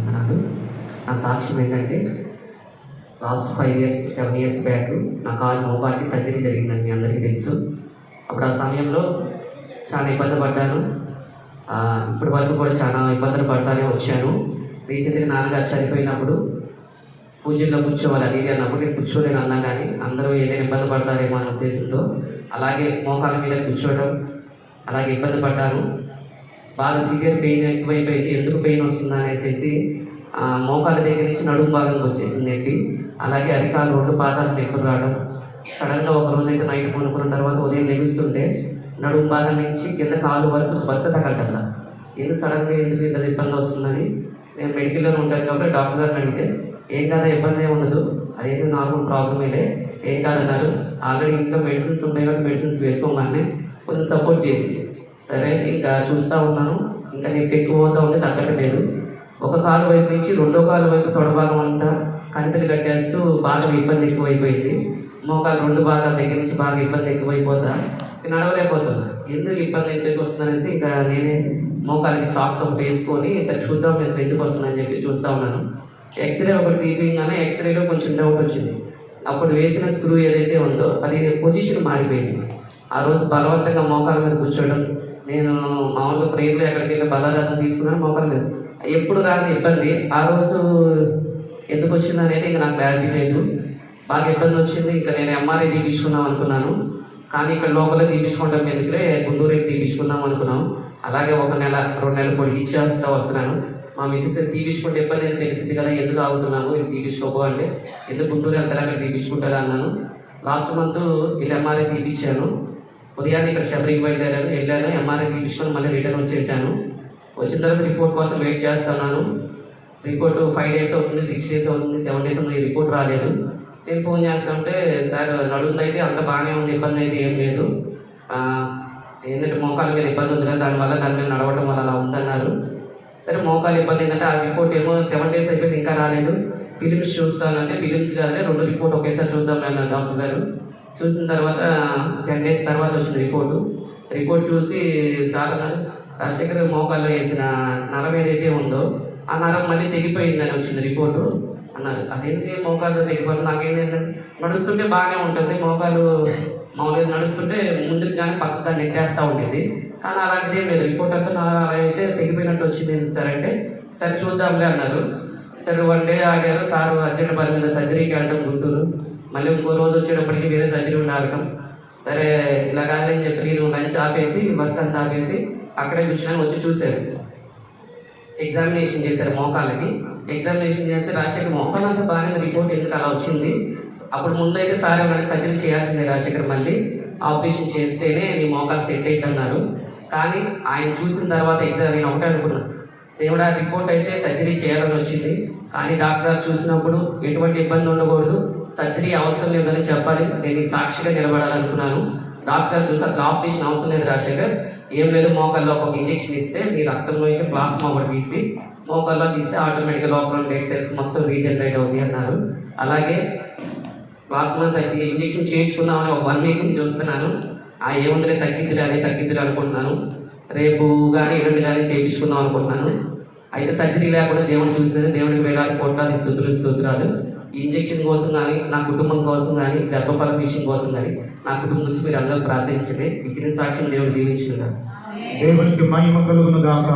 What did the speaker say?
అన్నాడు నా సాక్ష్యం ఏంటంటే last five years seven years back నా కాలు మోకాలికి సర్జరీ జరిగిందని మీ అందరికీ తెలుసు. అప్పుడు ఆ సమయంలో చాలా ఇబ్బంది పడ్డాను. ఇప్పటి వరకు కూడా చాలా ఇబ్బందులు పడతానే వచ్చాను. రీసెంట్గా నాన్నగారు చనిపోయినప్పుడు పూజల్లో కూర్చోవాలి అది అన్నప్పుడు నేను కూర్చోలేను అన్నా కానీ అందరూ ఏదైనా ఇబ్బంది పడతారేమో అనే ఉద్దేశంతో అలాగే మోకాల మీద కూర్చోవడం అలాగే ఇబ్బంది పడ్డాను. బాగా సివియర్ పెయిన్ ఎక్కువైపోయింది ఎందుకు పెయిన్ వస్తుందా అనేసి మోకాల దగ్గర నుంచి నడుము భాగంకి వచ్చేసింది ఏంటి అలాగే అరికాలు రెండు పాదాలు నొప్పులు రావడం. సడన్గా ఒక రోజు అయితే నైట్ కొనుక్కున్న తర్వాత ఉదయం లెగుస్తుంటే నడుము భాగం నుంచి కింద కాలు వరకు స్పష్టత కట్టల ఎందుకు సడన్గా ఎందుకు ఇంత ఇబ్బంది వస్తుందని నేను మెడికల్లో ఉంటాను కాబట్టి డాక్టర్ గారిని అడిగితే ఏం కాదా ఇబ్బంది ఏమి ఉండదు. అదేదో నార్మల్ ప్రాబ్లమేలే ఏం కాదన్నారు ఆల్రెడీ ఇంకా మెడిసిన్స్ ఉంటాయి కాబట్టి మెడిసిన్స్ వేసుకోమని కొంచెం సపోర్ట్ చేసింది. సరే ఇంకా చూస్తూ ఉన్నాను. ఇంకా నేను ఎక్కువ పోతూ ఉంటే తగ్గట్లేదు. ఒక కాలు వైపు నుంచి రెండో కాలు వైపు తొడభాగం అంతా కంటలు కట్టేస్తూ బాగా ఇబ్బంది ఎక్కువైపోయింది. మోకాలు రెండు భాగాల దగ్గర నుంచి బాగా ఇబ్బంది ఎక్కువైపోతా ఇక నడవలేకపోతున్నా. ఎందుకు ఇబ్బంది ఎక్కువ వస్తుందనేసి ఇంకా నేనే మోకాలకి సాక్స్ ఒకటి వేసుకొని సరే చూద్దాం నేను ఎందుకు వస్తుందని చెప్పి చూస్తూ ఉన్నాను. ఎక్స్రే ఒకటి తీపించగానే ఎక్స్రేలో కొంచెం డౌట్ వచ్చింది. అప్పుడు వేసిన స్క్రూ ఏదైతే ఉందో అది పొజిషన్ మారిపోయింది. ఆ రోజు బలవంతంగా మోకాల మీద కూర్చోవడం. నేను మామూలుగా ప్రేర్లు ఎక్కడికి వెళ్ళి బలారాధన తీసుకున్నాను మోకాల మీద. ఎప్పుడు రాని ఇబ్బంది. ఆ రోజు ఎందుకు వచ్చింది అనేది ఇంకా నాకు క్లారిటీ లేదు. బాగా ఇబ్బంది వచ్చింది. ఇంకా నేను ఎంఆర్ఐ తీపించుకున్నాం అనుకున్నాను. కానీ ఇక్కడ లోపల తీపించుకోవడం ఎందుకులే? గుంటూరుకి తీపించుకున్నాం అనుకున్నాం. అలాగే ఒక నెల రెండు నెలలు కూడా ఇచ్చేస్తా వస్తున్నాను. మా మిస్సెస్ తీపించుకుంటే ఇబ్బంది అని తెలిసింది కదా? ఎందుకు ఆగుతున్నాము ఇది తీపించుకోబో అంటే ఎందుకు గుంటూరు వెళ్తారా? అక్కడ తీపించుకుంటారా అన్నాను. లాస్ట్ మంత్ ఇలా ఎంఆర్ఐ తీపించాను ఉదయాన్నే ఇక్కడ శబరికి బయలుదేరాను వెళ్ళాను. ఎంఆర్ఐ తీసుకొని మళ్ళీ రిటర్న్ వచ్చేసాను. వచ్చిన తర్వాత రిపోర్ట్ కోసం వెయిట్ చేస్తున్నాను. రిపోర్ట్ ఫైవ్ డేస్ అవుతుంది సిక్స్ డేస్ అవుతుంది సెవెన్ డేస్ అవుతుంది. రిపోర్ట్ రాలేదు. నేను ఫోన్ చేస్తుంటే సార్ నడుందైతే అయితే అంత బాగానే ఉంది ఇబ్బంది అయితే ఏం లేదు. ఏంటంటే మోకాల మీద ఇబ్బంది ఉంది కానీ దానివల్ల దాని మీద నడవటం వల్ల అలా ఉందన్నారు. సరే మోకాలు ఇబ్బంది ఏంటంటే ఆ రిపోర్ట్ ఏమో సెవెన్ డేస్ అయిపోయింది ఇంకా రాలేదు. ఫిలిమ్స్ చూస్తానంటే ఫిలిమ్స్ కాదే రెండు రిపోర్ట్ ఒకేసారి చూద్దాం అన్నారు డాక్టర్ గారు. చూసిన తర్వాత టెన్ డేస్ తర్వాత వచ్చింది రిపోర్టు రిపోర్ట్ చూసి సార్ రాజశేఖర్ మోకాల్లో వేసిన నరం ఏదైతే ఉందో ఆ నరం మళ్ళీ తెగిపోయిందని వచ్చింది రిపోర్టు అన్నారు. అదేంటి? మోకాలు తెగిపోయి నాకేంటంటే నడుస్తుంటే బాగానే ఉంటుంది. మోకాలు మామూలుగా నడుస్తుంటే ముందుకు కానీ పక్కగా నెట్టేస్తూ ఉండేది. కానీ అలాంటిది ఏం లేదు. రిపోర్ట్ అంతా అయితే తెగిపోయినట్టు వచ్చింది ఏంటి సార్ అంటే సరే చూద్దాంలే అన్నారు. సరే వన్ డే ఆగారు. సార్ అర్జెంట్ పని మీద సర్జరీకి వెళ్ళడం గుంటూరు. మళ్ళీ ఇంకో రోజు వచ్చేటప్పటికి వేరే సర్జరీ ఉండి ఆగటం. సరే ఇలా కాదని చెప్పి నేను లంచ్ ఆపేసి వర్క్ అంతా ఆపేసి అక్కడే కూర్చున్నాను వచ్చి చూశారు. ఎగ్జామినేషన్ చేశారు మోకాలకి ఎగ్జామినేషన్ చేస్తే రాజశేఖర్ మోకాలు అంతా బాగానే రిపోర్ట్ ఎందుకు అలా వచ్చింది? అప్పుడు ముందైతే సార్ ఏమైనా సర్జరీ చేయాల్సిందే రాజశేఖర్ మళ్ళీ. ఆపరేషన్ చేస్తేనే నీ మోకాలు సెట్ అవుతున్నారు కానీ ఆయన చూసిన తర్వాత ఎగ్జామ్ నేను ఒకటే అనుకున్నాను దేవుడా రిపోర్ట్ అయితే సర్జరీ చేయాలని వచ్చింది. కానీ డాక్టర్ చూసినప్పుడు ఎటువంటి ఇబ్బంది ఉండకూడదు. సర్జరీ అవసరం లేదని చెప్పాలి. నేను సాక్షిగా నిలబడాలనుకున్నాను. డాక్టర్ చూసి అసలు ఆపరేషన్ అవసరం లేదు రాజశేఖర్ ఏం లేదు మోకాల్లో ఒక ఇంజెక్షన్ ఇస్తే మీ రక్తంలో అయితే ప్లాస్మా ఒకటి తీసి మోకాల్లో తీస్తే ఆటోమేటిక్గా లోపల డెడ్ సెల్స్ మొత్తం రీజనరేట్ అవుతాయి అన్నారు. అలాగే ప్లాస్మా అయితే ఇంజెక్షన్ చేయించుకుందామని ఒక వన్ వీక్ చూస్తున్నాను. ఆ ఏముందిలే తగ్గిద్దిలే అదే తగ్గిద్దిలే అనుకుంటున్నాను. రేపు కానీ ఎల్లుండి కానీ చేయించుకుందాం అనుకుంటున్నాను. అయితే సర్జరీ లేకుండా దేవుడు చూసినది దేవుడికి వేలాది కోట్లాది స్థుతులు స్తోత్రాలు. ఈ ఇంజెక్షన్ కోసం కానీ నా కుటుంబం కోసం కానీ గర్భఫల విషయం కోసం కానీ నా కుటుంబం గురించి మీరు అందరూ ప్రార్థించండి. ఇచ్చిన సాక్ష్యం దేవుడు దీవించుకున్నారు దేవునికి మహిమ కలుగును గాక